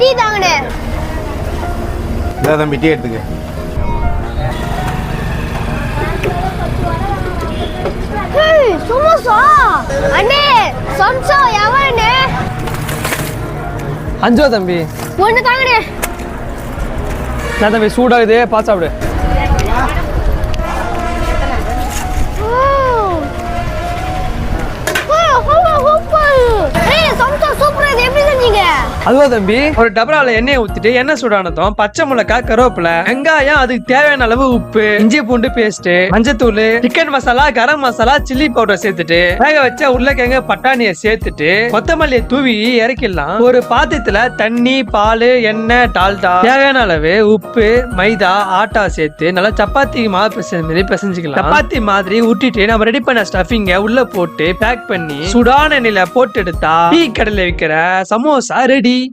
Tea தாங்கண்ணே. இதான் தம்பி tea எடுத்துக்க. சமோசா அண்ணே சம்சா எவனே அஞ்சு தம்பி. ஒன்று தாங்கண்ணே. நான் தம்பி சூடாகுது பார்த்து சாப்பிடு. அதுவா தம்பி ஒரு டபராவில் எண்ணெயை ஊத்திட்டு எண்ணெய் சூடானதும் பச்சை மிளகாய் கருவேப்பிலை வெங்காயம் அதுக்கு தேவையான அளவு உப்பு இஞ்சி பூண்டு பேஸ்ட் மஞ்சத்தூள் chicken masala garam masala chilli powder சேர்த்துட்டு வேக வச்ச உருளைக்கிழங்கு பட்டாணியை சேர்த்துட்டு கொத்தமல்லியை தூவி இறக்கிடலாம். ஒரு பாத்திரத்துல தண்ணி பால் எண்ணெய் டால்டா தேவையான அளவு உப்பு மைதா ஆட்டா சேர்த்து நல்லா சப்பாத்தி மாவு பிசைஞ்ச மாதிரி பிசைஞ்சுக்கலாம். சப்பாத்தி மாதிரி ஊட்டிட்டு நம்ம ரெடி பண்ண ஸ்டஃபிங்க உள்ள போட்டு பேக் பண்ணி சுடான எண்ணெயில போட்டு எடுத்தா டீ கடையில விற்கிற சமோசா ரெடி